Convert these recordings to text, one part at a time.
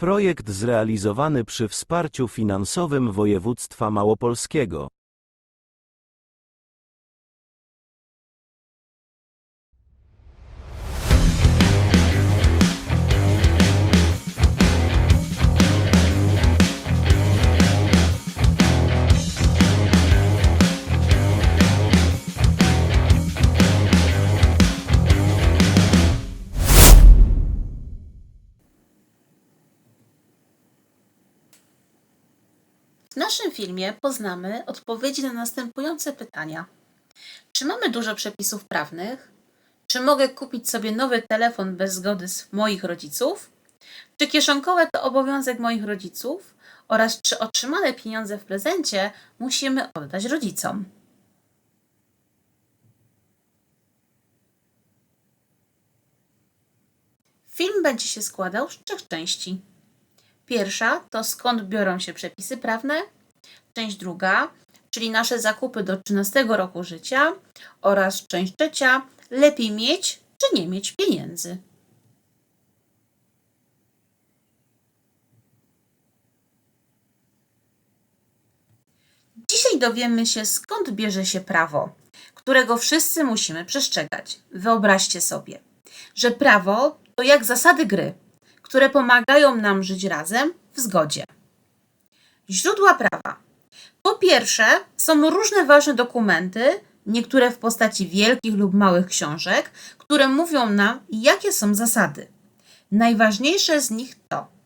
Projekt zrealizowany przy wsparciu finansowym województwa małopolskiego. Filmie poznamy odpowiedzi na następujące pytania. Czy mamy dużo przepisów prawnych? Czy mogę kupić sobie nowy telefon bez zgody moich rodziców? Czy kieszonkowe to obowiązek moich rodziców? Oraz czy otrzymane pieniądze w prezencie musimy oddać rodzicom? Film będzie się składał z trzech części. Pierwsza to skąd biorą się przepisy prawne. Część druga, czyli nasze zakupy do 13 roku życia. Oraz część trzecia, lepiej mieć czy nie mieć pieniędzy. Dzisiaj dowiemy się, skąd bierze się prawo, którego wszyscy musimy przestrzegać. Wyobraźcie sobie, że prawo to jak zasady gry, które pomagają nam żyć razem w zgodzie. Źródła prawa. Pierwsze, są różne ważne dokumenty, niektóre w postaci wielkich lub małych książek, które mówią nam, jakie są zasady. Najważniejsze z nich to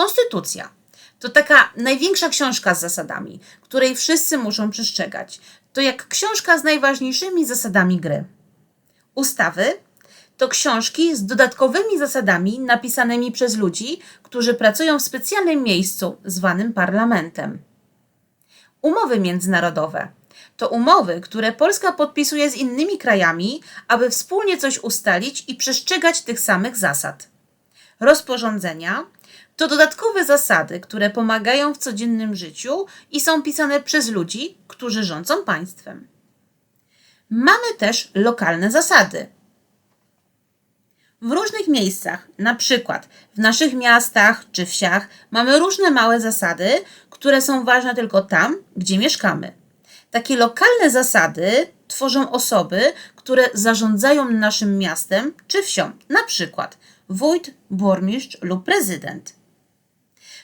Konstytucja. To taka największa książka z zasadami, której wszyscy muszą przestrzegać. To jak książka z najważniejszymi zasadami gry. Ustawy to książki z dodatkowymi zasadami napisanymi przez ludzi, którzy pracują w specjalnym miejscu zwanym parlamentem. Umowy międzynarodowe to umowy, które Polska podpisuje z innymi krajami, aby wspólnie coś ustalić i przestrzegać tych samych zasad. Rozporządzenia to dodatkowe zasady, które pomagają w codziennym życiu i są pisane przez ludzi, którzy rządzą państwem. Mamy też lokalne zasady. W różnych miejscach, na przykład w naszych miastach czy wsiach, mamy różne małe zasady, które są ważne tylko tam, gdzie mieszkamy. Takie lokalne zasady tworzą osoby, które zarządzają naszym miastem czy wsią, na przykład wójt, burmistrz lub prezydent.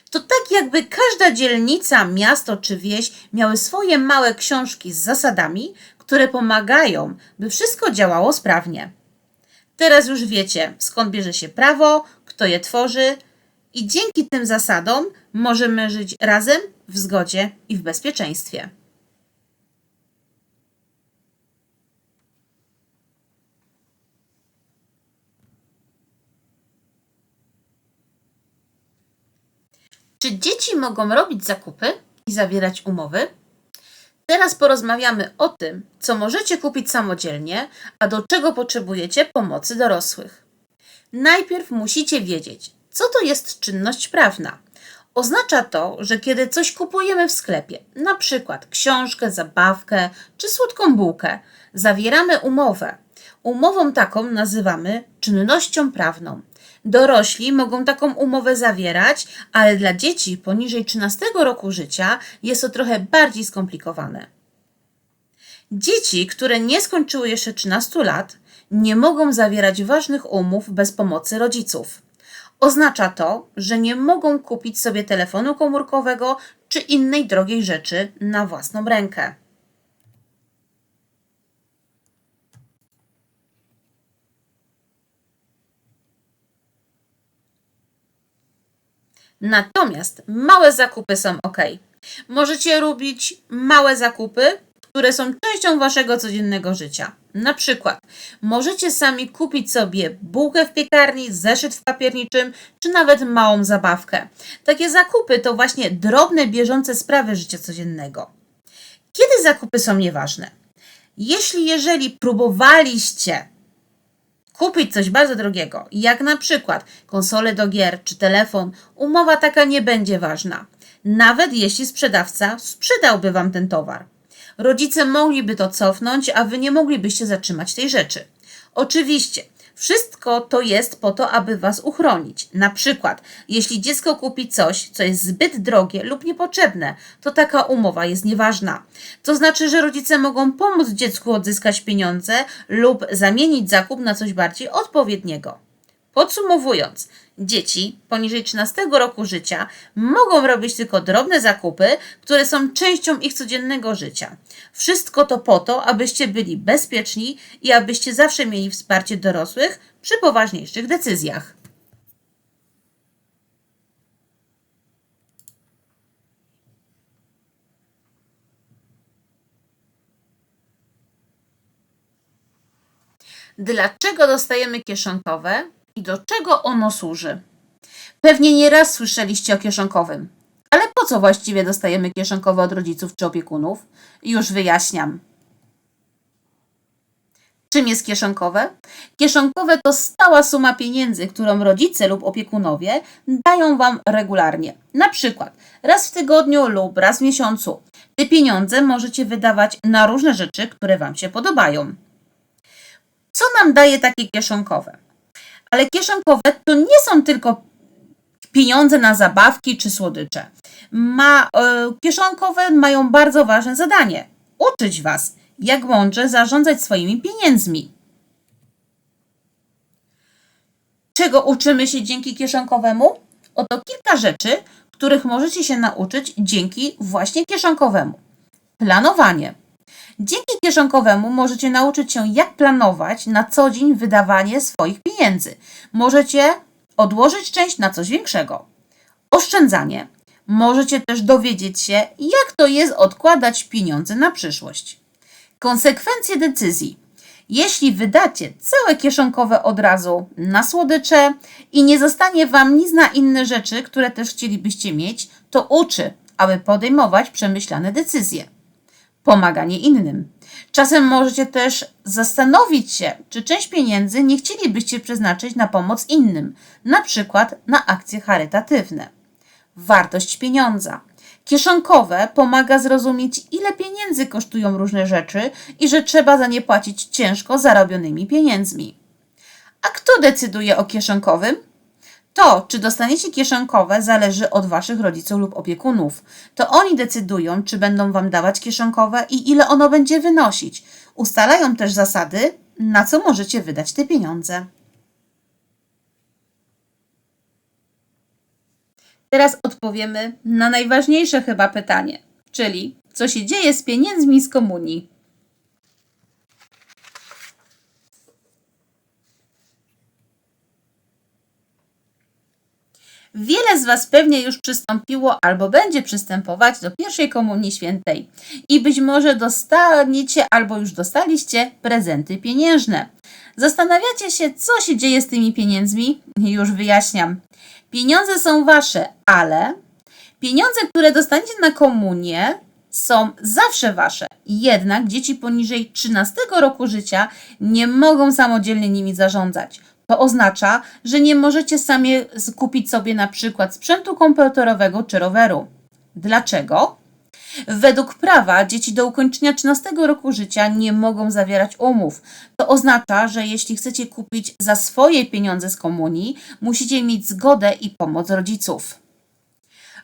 To tak jakby każda dzielnica, miasto czy wieś miały swoje małe książki z zasadami, które pomagają, by wszystko działało sprawnie. Teraz już wiecie, skąd bierze się prawo, kto je tworzy, i dzięki tym zasadom możemy żyć razem w zgodzie i w bezpieczeństwie. Czy dzieci mogą robić zakupy i zawierać umowy? Teraz porozmawiamy o tym, co możecie kupić samodzielnie, a do czego potrzebujecie pomocy dorosłych. Najpierw musicie wiedzieć, co to jest czynność prawna. Oznacza to, że kiedy coś kupujemy w sklepie, na przykład książkę, zabawkę czy słodką bułkę, zawieramy umowę. Umową taką nazywamy czynnością prawną. Dorośli mogą taką umowę zawierać, ale dla dzieci poniżej 13 roku życia jest to trochę bardziej skomplikowane. Dzieci, które nie skończyły jeszcze 13 lat, nie mogą zawierać ważnych umów bez pomocy rodziców. Oznacza to, że nie mogą kupić sobie telefonu komórkowego czy innej drogiej rzeczy na własną rękę. Natomiast małe zakupy są ok. Możecie robić małe zakupy, które są częścią waszego codziennego życia. Na przykład możecie sami kupić sobie bułkę w piekarni, zeszyt w papierniczym, czy nawet małą zabawkę. Takie zakupy to właśnie drobne, bieżące sprawy życia codziennego. Kiedy zakupy są nieważne? Jeśli jeżeli próbowaliście kupić coś bardzo drogiego, jak na przykład konsolę do gier czy telefon, umowa taka nie będzie ważna. Nawet jeśli sprzedawca sprzedałby Wam ten towar. Rodzice mogliby to cofnąć, a Wy nie moglibyście zatrzymać tej rzeczy. Oczywiście, Wszystko to jest po to, aby Was uchronić. Na przykład, jeśli dziecko kupi coś, co jest zbyt drogie lub niepotrzebne, to taka umowa jest nieważna. To znaczy, że rodzice mogą pomóc dziecku odzyskać pieniądze lub zamienić zakup na coś bardziej odpowiedniego. Podsumowując, dzieci poniżej 13 roku życia mogą robić tylko drobne zakupy, które są częścią ich codziennego życia. Wszystko to po to, abyście byli bezpieczni i abyście zawsze mieli wsparcie dorosłych przy poważniejszych decyzjach. Dlaczego dostajemy kieszonkowe i do czego ono służy? Pewnie nieraz słyszeliście o kieszonkowym. Ale po co właściwie dostajemy kieszonkowe od rodziców czy opiekunów? Już wyjaśniam. Czym jest kieszonkowe? Kieszonkowe to stała suma pieniędzy, którą rodzice lub opiekunowie dają Wam regularnie. Na przykład raz w tygodniu lub raz w miesiącu. Te pieniądze możecie wydawać na różne rzeczy, które Wam się podobają. Co nam daje takie kieszonkowe? Ale kieszonkowe to nie są tylko pieniądze na zabawki czy słodycze. Ma, e, kieszonkowe mają bardzo ważne zadanie uczyć Was, jak mądrze zarządzać swoimi pieniędzmi. Czego uczymy się dzięki kieszonkowemu? Oto kilka rzeczy, których możecie się nauczyć dzięki właśnie kieszonkowemu. Planowanie. Dzięki kieszonkowemu możecie nauczyć się, jak planować na co dzień wydawanie swoich pieniędzy. Możecie odłożyć część na coś większego. Oszczędzanie. Możecie też dowiedzieć się, jak to jest odkładać pieniądze na przyszłość. Konsekwencje decyzji. Jeśli wydacie całe kieszonkowe od razu na słodycze i nie zostanie Wam nic na inne rzeczy, które też chcielibyście mieć, to uczy, aby podejmować przemyślane decyzje pomaganie innym. Czasem możecie też zastanowić się, czy część pieniędzy nie chcielibyście przeznaczyć na pomoc innym, na przykład na akcje charytatywne. Wartość pieniądza. Kieszonkowe pomaga zrozumieć, ile pieniędzy kosztują różne rzeczy i że trzeba za nie płacić ciężko zarobionymi pieniędzmi. A kto decyduje o kieszonkowym? To, czy dostaniecie kieszonkowe, zależy od Waszych rodziców lub opiekunów. To oni decydują, czy będą Wam dawać kieszonkowe i ile ono będzie wynosić. Ustalają też zasady, na co możecie wydać te pieniądze. Teraz odpowiemy na najważniejsze chyba pytanie, czyli co się dzieje z pieniędzmi z komunii. Wiele z Was pewnie już przystąpiło albo będzie przystępować do pierwszej komunii świętej i być może dostaniecie albo już dostaliście prezenty pieniężne. Zastanawiacie się, co się dzieje z tymi pieniędzmi? Już wyjaśniam. Pieniądze są Wasze, ale pieniądze, które dostaniecie na komunię, są zawsze wasze. Jednak dzieci poniżej 13 roku życia nie mogą samodzielnie nimi zarządzać. To oznacza, że nie możecie sami kupić sobie na przykład sprzętu komputerowego czy roweru. Dlaczego? Według prawa dzieci do ukończenia 13 roku życia nie mogą zawierać umów. To oznacza, że jeśli chcecie kupić za swoje pieniądze z komunii, musicie mieć zgodę i pomoc rodziców.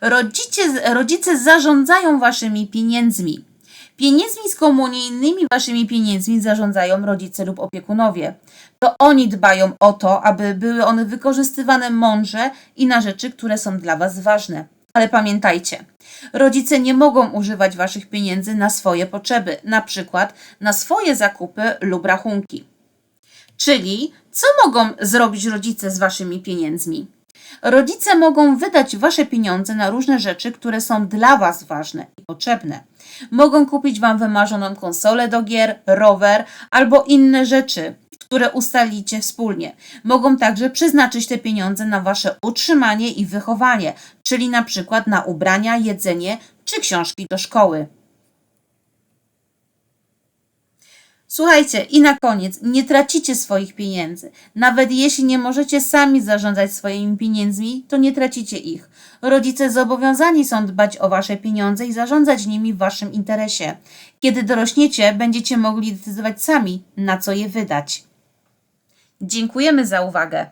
Rodzice, rodzice zarządzają waszymi pieniędzmi. Pieniędzmi z komunii innymi waszymi pieniędzmi zarządzają rodzice lub opiekunowie. To oni dbają o to, aby były one wykorzystywane mądrze i na rzeczy, które są dla was ważne. Ale pamiętajcie, rodzice nie mogą używać waszych pieniędzy na swoje potrzeby, na przykład na swoje zakupy lub rachunki. Czyli co mogą zrobić rodzice z waszymi pieniędzmi? Rodzice mogą wydać wasze pieniądze na różne rzeczy, które są dla was ważne i potrzebne. Mogą kupić wam wymarzoną konsolę do gier, rower albo inne rzeczy, które ustalicie wspólnie. Mogą także przeznaczyć te pieniądze na wasze utrzymanie i wychowanie, czyli na przykład na ubrania, jedzenie czy książki do szkoły. Słuchajcie, i na koniec, nie tracicie swoich pieniędzy. Nawet jeśli nie możecie sami zarządzać swoimi pieniędzmi, to nie tracicie ich. Rodzice zobowiązani są dbać o wasze pieniądze i zarządzać nimi w waszym interesie. Kiedy dorośniecie, będziecie mogli decydować sami, na co je wydać. Dziękujemy za uwagę.